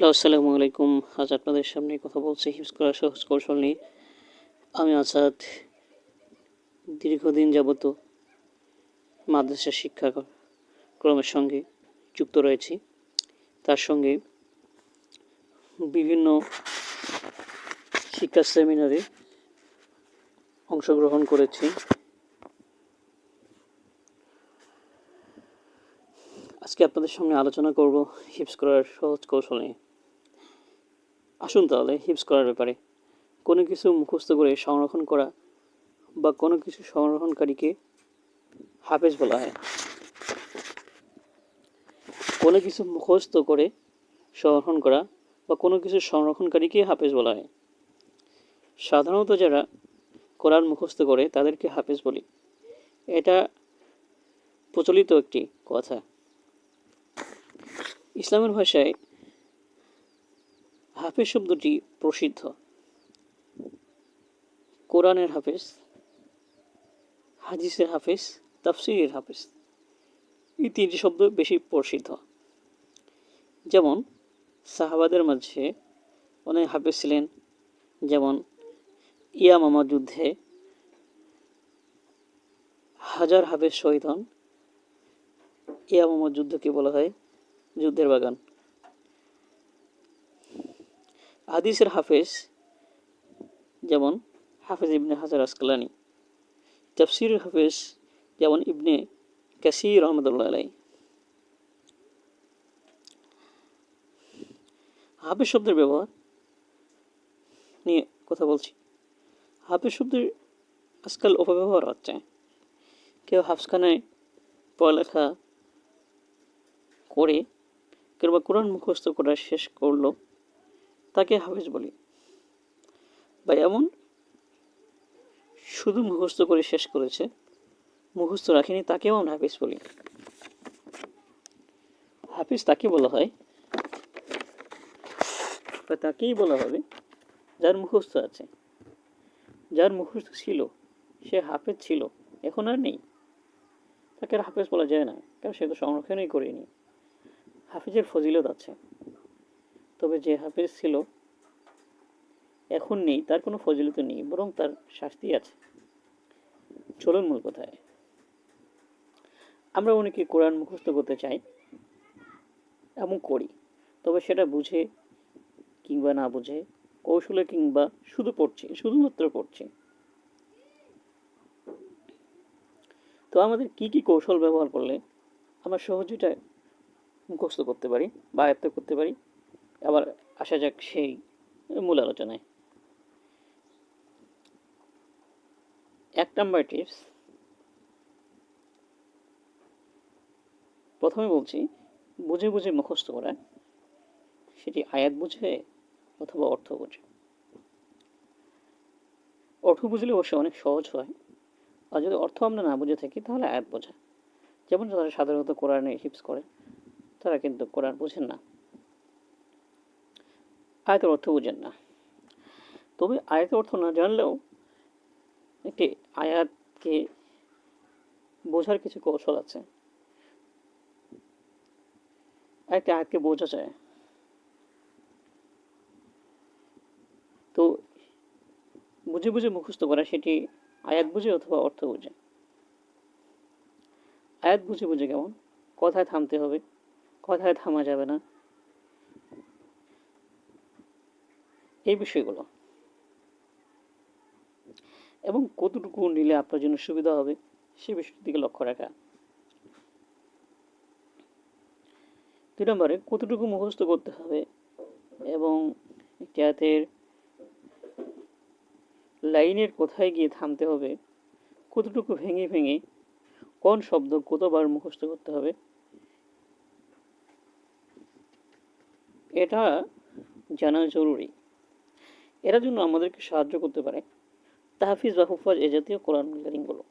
Hello, আসসালামু আলাইকুম। আজ আপনাদের সামনে কথা বলছি হিপস করার সহজ কৌশল নিয়ে। আমি আসাদ দীর্ঘদিন যাবত মাদ্রাসা শিক্ষা ক্রমের সঙ্গে যুক্ত রয়েছি। তার সঙ্গে বিভিন্ন শিক্ষা সেমিনারে অংশগ্রহণ করেছি। আজকে আপনাদের সামনে আলোচনা করব হিপস করার সহজ কৌশল নিয়ে। আসুন তাহলে হিপস করার ব্যাপারে। কোনো কিছু মুখস্থ করে সংরক্ষণ করা বা কোনো কিছু সংরক্ষণকারীকে হাফেজ বলা হয়। কোনো কিছু মুখস্থ করে সংরক্ষণ করা বা কোনো কিছু সংরক্ষণকারীকে হাফেজ বলা হয়। সাধারণত যারা কোরআন মুখস্থ করে তাদেরকে হাফেজ বলি। এটা প্রচলিত একটি কথা। ইসলামের ভাষায় হাফেজ শব্দটি প্রসিদ্ধ। কোরআনের হাফেজ, হাদিসের হাফেজ, তাফসিরের হাফেজ, এই তিনটি শব্দ বেশি প্রসিদ্ধ। যেমন, সাহাবাদের মাঝে অনেক হাফেজ ছিলেন, যেমন ইয়ামামা যুদ্ধে হাজার হাফেজ শহীদ হন। ইয়ামামা যুদ্ধকে বলা হয় যুদ্ধের বাগান। হাদিসের হাফেজ যেমন হাফেজ ইবনে হাজার আসকালানি তফসির হাফেজ যেমন ইবনে কাসির রহমতুল্লাহ আলাই হাফেজ শব্দের ব্যবহার নিয়ে কথা বলছি। হাফেজ শব্দের আজকাল অপব্যবহার হচ্ছে। কেউ হাফসখানায় পড়ালেখা করে কেউ বা কোরআন মুখস্থ করা শেষ করল তাকে হাফেজ বলি। বা এমন শুধু মুখস্থ করে শেষ করেছে, মুখস্থ রাখেনি তাকেও আমরা হাফিজ বলি। হাফিজ তাকে বলা হয়, বা তাকেই বলা হবে যার মুখস্থ আছে। যার মুখস্থ ছিল, সে হাফেজ ছিল, এখন আর নেই। তাকে আর হাফেজ বলা যায় না, কারণ সে তো সংরক্ষণই করেনি। হাফিজের ফজিলত আছে। তবে যে হাফেজ ছিল, এখন নেই, তার কোনো ফজিলত নেই, বরং তার শাস্তি আছে। চলুন মূল কথায়। আমরা অনেকে কোরআন মুখস্থ করতে চাই, এবং করি, তবে সেটা বুঝে কিংবা না বুঝে, কৌশলে কিংবা শুধু পড়ছি, শুধুমাত্র পড়ছি। তো আমাদের কি কি কৌশল ব্যবহার করলে আমরা সহজেটা মুখস্থ করতে পারি বা আয়ত্ত করতে পারি? আবার আসা যাক সেই মূল আলোচনায়। এক নম্বর টিপস। প্রথমে বলছি, বুঝে বুঝে মুখস্থ করা, সেটি আয়াত বুঝে অথবা অর্থ বুঝে। অর্থ বুঝলে অবশ্যই অনেক সহজ হয়। আর যদি অর্থ আমরা না বুঝে থাকি, তাহলে আয়াত বোঝা। যেমন যারা সাধারণত কোরআনে হিপস করে, তারা কিন্তু কোরআন বোঝেন না। আয়তের অর্থ বুঝেন না। তবে আয়তের অর্থ না জানলেও একটি আয়াতকে বোঝার কিছু কৌশল আছে। একটি আয়াতকে বোঝা যায়। তো বুঝে বুঝে মুখস্থ করা, সেটি আয়াত বুঝে অথবা অর্থ বুঝে। আয়াত বুঝে বুঝে কেমন? কথায় থামতে হবে, কথায় থামা যাবে না। এই বিষয়গুলো। এবং কতটুকু নিলে আপনার জন্য সুবিধা হবে, সে বিষয়টির দিকে লক্ষ্য রাখা। দুই নম্বরে, কতটুকু মুখস্থ করতে হবে এবং জাতের লাইনের কোথায় গিয়ে থামতে হবে, কতটুকু ভেঙে ভেঙে কোন শব্দ কতবার মুখস্থ করতে হবে, এটা জানা জরুরি। এরা জন্য আমাদেরকে সাহায্য করতে পারে। তাহফিজ বা হুফাজ এ জাতীয় কোরআন কারিমগুলো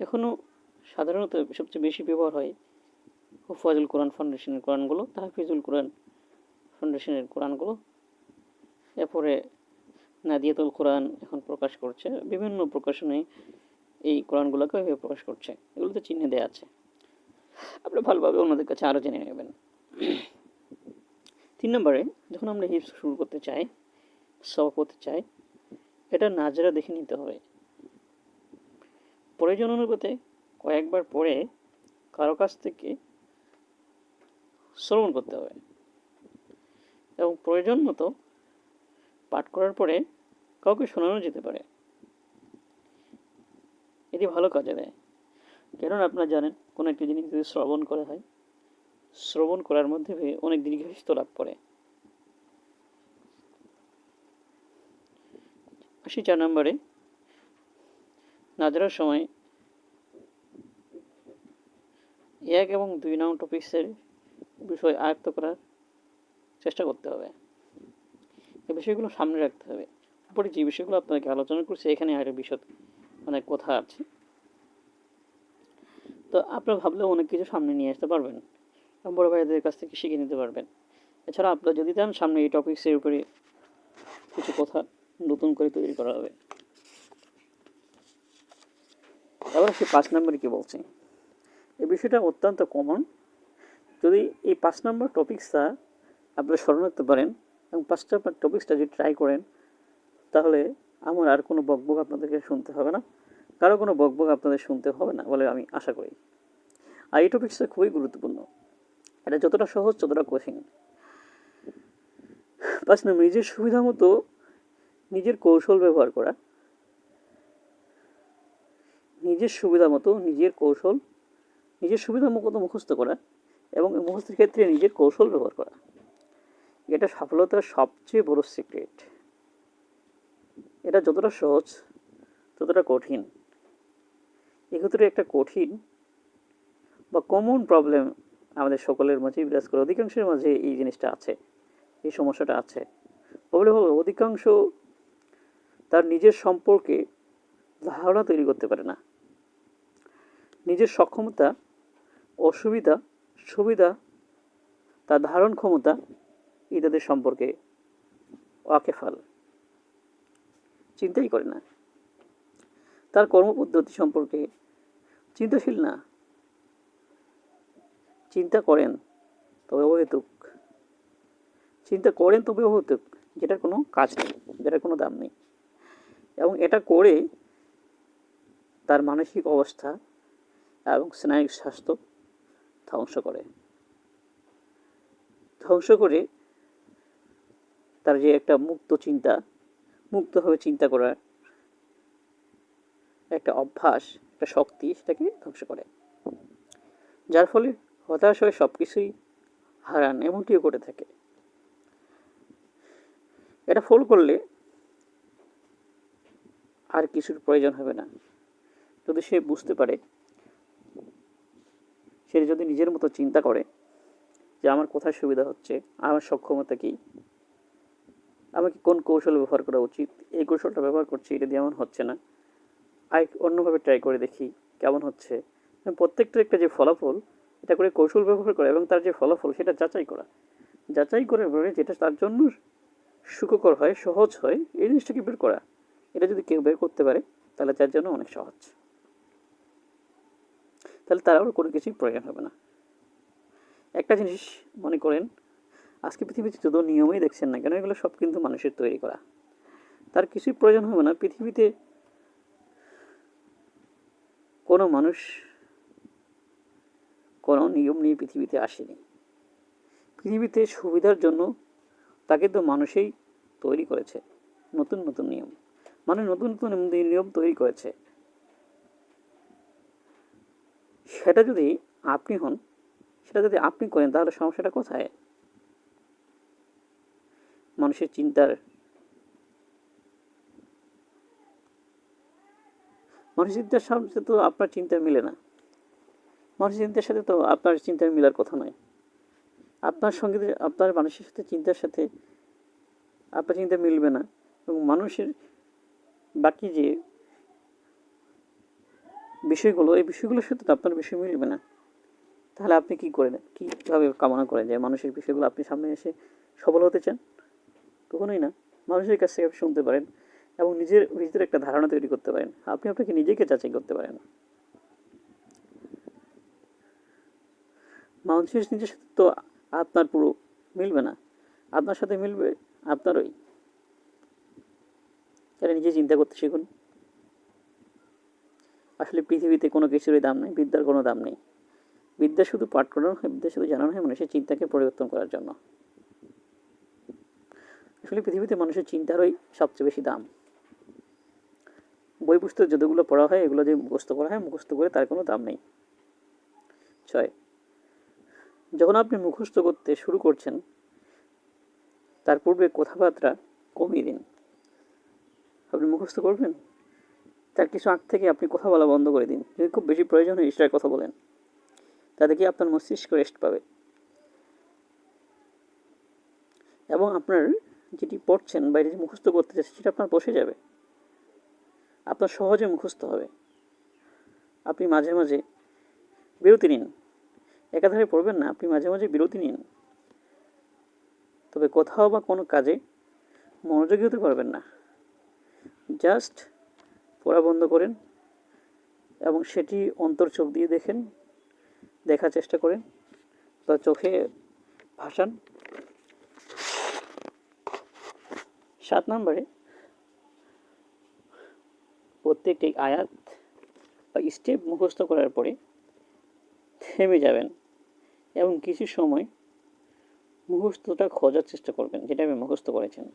এখনও সাধারণত সবচেয়ে বেশি ব্যবহার হয় হুফাজুল কোরআন ফাউন্ডেশনের কোরআনগুলো, তাহফিজুল কোরআন ফাউন্ডেশনের কোরআনগুলো। এরপরে নাদিয়াতুল কোরআন এখন প্রকাশ করছে, বিভিন্ন প্রকাশনে এই কোরআনগুলোকে এভাবে প্রকাশ করছে। এগুলোতে চিহ্নে দেওয়া আছে। আপনি ভালোভাবে অন্যদের কাছে আরও জেনে নেবেন। তিন নম্বরে যখন আমরা হিপস শুরু করতে চাই স করতে চাই, এটা নাজরা দেখে নিতে হবে। প্রয়োজন অনুপাতে কয়েকবার পরে কারও কাছ থেকে শ্রবণ করতে হবে। এবং প্রয়োজন মতো পাঠ করার পরে কাউকে শোনানো যেতে পারে। এটি ভালো কাজে দেয়। কেননা আপনারা জানেন, কোনো একটি জিনিস যদি শ্রবণ করা হয় শ্রবণ করার মধ্যে অনেক দীর্ঘায়িত্ব লাভ করে আসি চার নম্বরে। নাজরার সময় এক এবং দুই নং টপিক্সের বিষয় আয়ত্ত করার চেষ্টা করতে হবে। এই বিষয়গুলো সামনে রাখতে হবে। উপরে যে বিষয়গুলো আপনাকে আলোচনা করছি, এখানে আরেক বিশদ অনেক কথা আছে। তো আপনারা ভাবলেও অনেক কিছু সামনে নিয়ে আসতে পারবেন। বড় ভাইদের কাছ থেকে শিখে নিতে পারবেন। এছাড়া আপনারা যদি চান, সামনে এই টপিক্সের উপরে কিছু কথা নতুন করে তৈরি করা হবে। এবার সে পাঁচ নম্বরে কী বলছে? এই বিষয়টা অত্যন্ত কমন যদি এই পাঁচ নম্বর টপিক্সটা আপনারা স্মরণ রাখতে পারেন এবং পাঁচ নম্বর টপিক্সটা যদি ট্রাই করেন, তাহলে আমার আর কোনো বকবক আপনাদেরকে শুনতে হবে না। কারও কোনো বকবক আপনাদের শুনতে হবে না বলে আমি আশা করি। আর এই টপিক্সটা খুবই গুরুত্বপূর্ণ। এটা যতটা সহজ, ততটা কঠিন। পাঁচ নম্বর নিজের সুবিধা মতো নিজের কৌশল ব্যবহার করা। নিজের সুবিধা মতো নিজের কৌশল, নিজের সুবিধা মতো মুখস্থ করা এবং মুখস্থের ক্ষেত্রে নিজের কৌশল ব্যবহার করা। এটা সফলতার সবচেয়ে বড় সিক্রেট এটা যতটা সহজ, ততটা কঠিন। এক্ষেত্রে একটা কঠিন বা কমন প্রবলেম আমাদের সকলের মাঝেই বিরাজ করে অধিকাংশের মাঝে এই জিনিসটা আছে, এই সমস্যাটা আছে। হলো অধিকাংশ তার নিজের সম্পর্কে ধারণা তৈরি করতে পারে না। নিজের সক্ষমতা, অসুবিধা, সুবিধা, তার ধারণ ক্ষমতা ইত্যাদি সম্পর্কে ওয়াকেফাল চিন্তাই করে না। তার কর্মপদ্ধতি সম্পর্কে চিন্তাশীল না। চিন্তা করেন, তবে অহেতুক। চিন্তা করেন, তবে অহেতুক, যেটার কোনো কাজ নেই, যেটার কোনো দাম নেই। এবং এটা করে তার মানসিক অবস্থা এবং স্নায়ুক স্বাস্থ্য ধ্বংস করে। ধ্বংস করে তার যে একটা মুক্ত চিন্তা, মুক্তভাবে চিন্তা করার একটা অভ্যাস, একটা শক্তি, সেটাকে ধ্বংস করে। যার ফলে হতাশ হয়ে সব কিছুই হারান এমনটিও করে থাকে। এটা ফল করলে আর কিছুর প্রয়োজন হবে না। যদি সে বুঝতে পারে, সে যদি নিজের মতো চিন্তা করে যে আমার কোথায় সুবিধা হচ্ছে, আমার সক্ষমতা কী, আমাকে কোন কৌশল ব্যবহার করা উচিত, এই কৌশলটা ব্যবহার করছি, এটা দিয়ে এমন হচ্ছে না। আর অন্যভাবে ট্রাই করে দেখি কেমন হচ্ছে। প্রত্যেকটা একটা যে ফলাফল এটা করে কৌশল ব্যবহার করা এবং তার যে ফলাফল সেটা যাচাই করা। যাচাই করে পরে যেটা তার জন্য সুখকর হয়, সহজ হয়, এই জিনিসটাকে বের করা। এটা যদি কেউ বের করতে পারে, তাহলে তার জন্য অনেক সহজ। তাহলে তার আবার কোনো কিছুই প্রয়োজন হবে না। একটা জিনিস মনে করেন, আজকে পৃথিবীতে যত নিয়মেই দেখছেন না কেন, এগুলো সব কিন্তু মানুষের তৈরি করা। তার কিছুই প্রয়োজন হবে না। পৃথিবীতে কোনো মানুষ কোনো নিয়ম নিয়ে পৃথিবীতে আসেনি। পৃথিবীতে সুবিধার জন্য তাকে তো মানুষেই তৈরি করেছে। নতুন নতুন নিয়ম। মানে নতুন নতুন নিয়ম তৈরি করেছে। সেটা যদি আপনি হন, সেটা যদি আপনি করেন, তাহলে সমস্যাটা কোথায়? মানুষের চিন্তার মানুষের চিন্তার সাথে তো আপনার চিন্তা মিলে না। মানুষের চিন্তার সাথে তো আপনার চিন্তার মিলার কথা নয়। আপনার সঙ্গে আপনার মানুষের সাথে চিন্তার সাথে আপনার চিন্তা মিলবে না। এবং মানুষের বাকি যে বিষয়গুলো, এই বিষয়গুলোর সাথে তো আপনার বিষয় মিলবে না। তাহলে আপনি কি করেন? কীভাবে কামনা করেন যে মানুষের বিষয়গুলো আপনি সামনে এসে সফল হতে চান? কখনোই না। মানুষের কাছ থেকে আপনি শুনতে পারেন এবং নিজের ভিতরে একটা ধারণা তৈরি করতে পারেন। আপনি আপনাকে নিজেকে যাচাই করতে পারেন। মানুষের নিজের সাথে তো আপনার পুরো মিলবে না। আপনার সাথে মিলবে আপনারই। তাহলে নিজে চিন্তা করতে শিখুন। আসলে পৃথিবীতে কোনো কিছুরই দাম নেই, বিদ্যার কোনো দাম নেই। বিদ্যা শুধু পাঠ করানো হয়, বিদ্যা শুধু জানানো হয় মানুষের চিন্তাকে পরিবর্তন করার জন্য। আসলে পৃথিবীতে মানুষের চিন্তারই সবচেয়ে বেশি দাম। বই পুস্তক যতগুলো পড়া হয়, এগুলো যে মুখস্থ করা হয়, মুখস্থ করে তার কোনো দাম নেই। ছয় যখন আপনি মুখস্থ করতে শুরু করছেন, তার পূর্বে কথাবার্তা কমিয়ে দিন। আপনি মুখস্থ করবেন? তার কিছু আগ থেকে আপনি কথা বলা বন্ধ করে দিন। যদি খুব বেশি প্রয়োজন হয় ঈশ্বরের কথা বলেন। তাতে কি আপনার মস্তিষ্ক রেস্ট পাবে? এবং আপনার যেটি পড়ছেন বাইরে যে মুখস্থ করতে চাচ্ছেন, সেটা আপনার বসে যাবে। আপনার সহজে মুখস্থ হবে। আপনি মাঝে মাঝে বিরতি নিন। একাধারে পড়বেন না, আপনি মাঝে মাঝে বিরতি নিন। তবে কোথাও বা কোনো কাজে মনোযোগী হতে পারবেন না। জাস্ট পড়া বন্ধ করেন এবং সেটি অন্তর চোখ দিয়ে দেখেন, দেখার চেষ্টা করেন বা চোখে ভাসান। সাত নম্বরে প্রত্যেকটি আয়াত বা স্টেপ মুখস্থ করার পরে থেমে যাবেন। এবং কিছু সময় মুখস্থটা খোঁজার চেষ্টা করবেন, যেটা আমি মুখস্থ করেছেন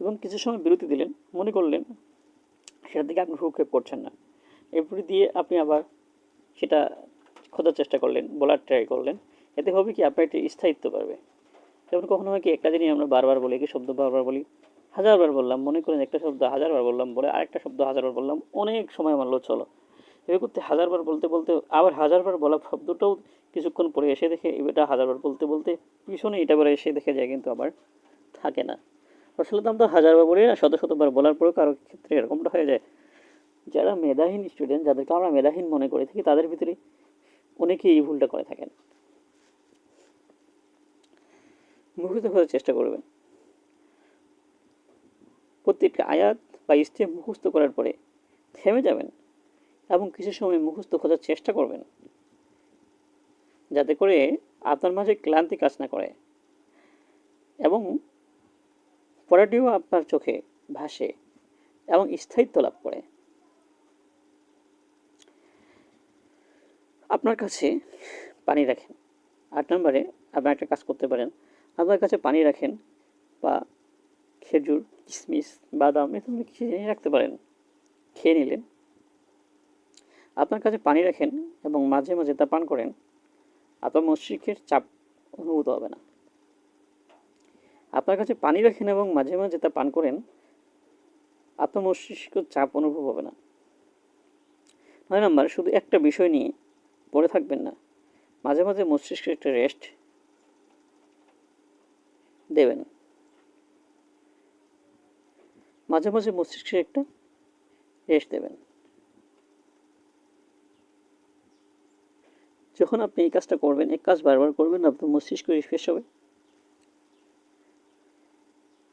এবং কিছু সময় বিরতি দিলেন, মনে করলেন সেটার দিকে আপনি ভ্রুক্ষেপ করছেন না। এরপরে দিয়ে আপনি আবার সেটা খোঁজার চেষ্টা করলেন, বলার ট্রাই করলেন। এতে হবে কি, আপনার একটি স্থায়িত্ব পারবে যেমন কখনো হয় কি, একটা জিনিস আমরা বারবার বলি কি শব্দ বারবার বলি, হাজারবার বললাম, মনে করেন একটা শব্দ হাজারবার বললাম বলে আরেকটা শব্দ হাজারবার বললাম, অনেক সময় মানলো চলো। এভাবে করতে হাজারবার বলতে বলতে আবার হাজারবার বলা শব্দটাও কিছুক্ষণ পরে এসে দেখে এটা হাজারবার বলতে বলতে পিছনে এটা আবার এসে দেখে যায় কিন্তু আবার থাকে না। আসলে তো আমরা হাজারবার বলি না, শত শতবার বলার পরেও কারও ক্ষেত্রে এরকমটা হয়ে যায়। যারা মেধাহীন স্টুডেন্ট যাদেরকে আমরা মেধাহীন মনে করে থাকি, তাদের ভিতরে অনেকেই এই ভুলটা করে থাকেন। মুখস্থ করার চেষ্টা করবেন। প্রত্যেকটা আয়াত বা স্টেপ মুখস্থ করার পরে থেমে যাবেন এবং কিছু সময় মুখস্থ খোঁজার চেষ্টা করবেন। যাতে করে আপনার মাঝে ক্লান্তি কাজ না করে এবং পড়াটিও আপনার চোখে ভাসে এবং স্থায়িত্ব লাভ করে। আপনার কাছে পানি রাখেন। আট নম্বরে আপনার একটা কাজ করতে পারেন। আপনার কাছে পানি রাখেন বা খেজুর কিশমিশ বাদাম, এ ধরনের কিছু জিনিস রাখতে পারেন। খেয়ে নিলেন। আপনার কাছে পানি রাখেন এবং মাঝে মাঝে তা পান করেন। আপনার মস্তিষ্কের চাপ অনুভূত হবে না। আপনার কাছে পানি রাখেন এবং মাঝে মাঝে তা পান করেন আপনার মস্তিষ্ক চাপ অনুভব হবে না। নয় নম্বর, শুধু একটা বিষয় নিয়ে পড়ে থাকবেন না, মাঝে মাঝে মস্তিষ্কে একটা রেস্ট দেবেন। মাঝে মাঝে মস্তিষ্কের একটা রেস্ট দেবেন। যখন আপনি এই কাজটা করবেন, এক কাজ বারবার করবেন, আপনার মস্তিষ্ক রিফ্রেশ হবে।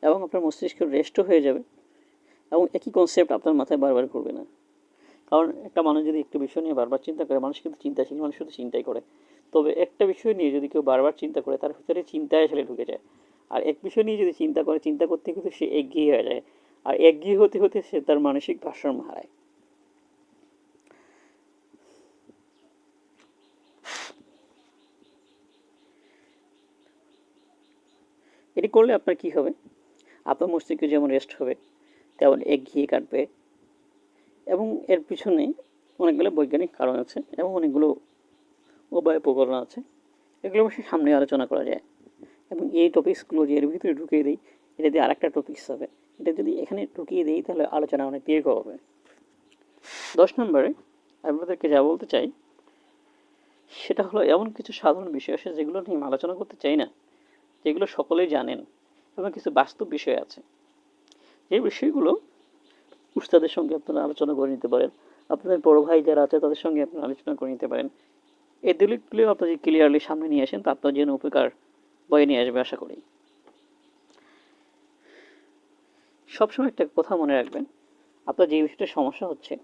এবং আপনার মস্তিষ্ক রেস্টও হয়ে যাবে। এবং একই কনসেপ্ট আপনার মাথায় বারবার করবে না। কারণ একটা মানুষ যদি একটা বিষয় নিয়ে বারবার চিন্তা করে, মানুষ কিন্তু চিন্তাশীল, মানুষ শুধু চিন্তাই করে। তবে একটা বিষয় নিয়ে যদি কেউ বারবার চিন্তা করে, তার ভিতরে চিন্তায় আসলে ঢুকে যায়। আর এক বিষয় নিয়ে যদি চিন্তা করে, চিন্তা করতে কিন্তু সে এগিয়ে হয়ে যায়। আর একগিয়ে হতে হতে সে তার মানসিক ভারসাম্য হারায়। এটি করলে আপনার কি হবে? আপনার মস্তিষ্ক যেমন রেস্ট হবে, তেমন এগিয়ে কাটবে। এবং এর পিছনে অনেকগুলো বৈজ্ঞানিক কারণ আছে এবং অনেকগুলো উপায় উপকরণ আছে। এগুলো অবশ্যই সামনে আলোচনা করা যায়। এবং এই টপিকসগুলো যে এর ভিতরে ঢুকিয়ে দিই, এটা দিয়ে আরেকটা টপিকস হবে। এটা যদি এখানে ঢুকিয়ে দিই, তাহলে আলোচনা অনেক দীর্ঘ হবে। দশ নম্বরে আপনাদেরকে যা বলতে চাই, সেটা হলো এমন কিছু সাধারণ বিষয় আছে যেগুলো নিয়ে আলোচনা করতে চাই না। যেগুলো সকলেই জানেন এবং কিছু বাস্তব বিষয় আছে। এই বিষয়গুলো উস্তাদের সঙ্গে আপনারা আলোচনা করে নিতে পারেন, আপনাদের বড় ভাই যারা আছে তাদের সঙ্গে আপনারা আলোচনা করে নিতে পারেন। এই দিকগুলিও আপনারা যদি ক্লিয়ারলি সামনে নিয়ে আসেন, তা আপনার জন্য উপকার বয়ে নিয়ে আসবে আশা করি। সবসময় একটা কথা মনে রাখবেন, আপনার যে বিষয়টা সমস্যা হচ্ছে,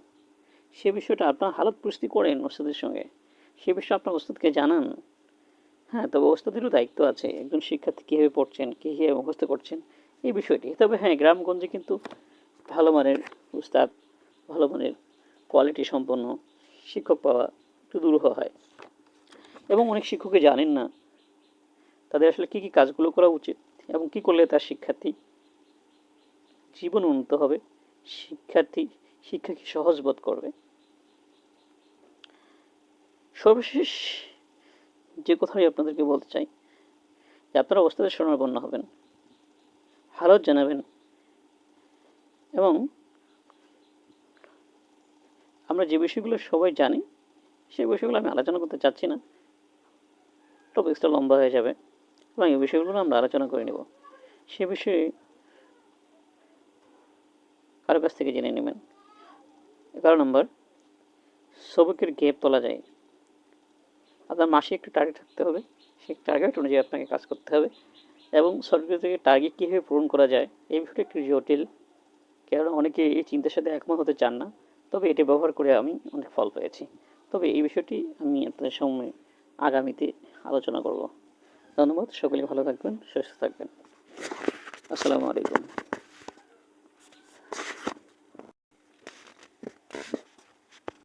সে বিষয়টা আপনার হালত পরিস্থিতি করেন ওস্তাদের সঙ্গে। সে বিষয়ে আপনার ওস্তাদকে জানান হ্যাঁ তবে ওস্তাদেরও দায়িত্ব আছে। একজন শিক্ষার্থী কীভাবে পড়ছেন কীভাবে মুখস্থ করছেন, এই বিষয়টি। তবে হ্যাঁ গ্রামগঞ্জে কিন্তু ভালো মানের উস্তাদ ভালো মানের কোয়ালিটি সম্পন্ন শিক্ষক পাওয়া একটু দুরূহ হয়। এবং অনেক শিক্ষকই জানেন না তাদের আসলে কী কী কাজগুলো করা উচিত এবং কী করলে তার শিক্ষার্থী জীবন উন্নত হবে, শিক্ষার্থী, শিক্ষাকে সহজ বোধ করবে। সর্বশেষ যে কথাই আপনাদেরকে বলতে চাই, যে আপনারা ওস্তাদের স্মরণাপন্ন হবেন, হালত জানাবেন এবং আমরা যে বিষয়গুলো সবাই জানি, সেই বিষয়গুলো আমি আলোচনা করতে চাচ্ছি না। টপিক্সটা লম্বা হয়ে যাবে এবং এই বিষয়গুলো আমরা আলোচনা করে নেব। সে বিষয়ে কারও কাছ থেকে জেনে নেবেন। এগারো নম্বর, সবকের গেপ তোলা যায়। আপনার মাসে একটু টার্গেট থাকতে হবে। সেই টার্গেট অনুযায়ী আপনাকে কাজ করতে হবে। এবং সরকার থেকে টার্গেট কীভাবে পূরণ করা যায়, এই বিষয়টা একটু জটিল। কারণ অনেকে এই চিন্তার সাথে একমত হতে চান না। তবে এটি ব্যবহার করে আমি অনেক ফল পেয়েছি। তবে এই বিষয়টি আমি আপনাদের সামনে আগামীতে আলোচনা করব। ধন্যবাদ। সকলে ভালো থাকবেন, সুস্থ থাকবেন। আসসালামু আলাইকুম।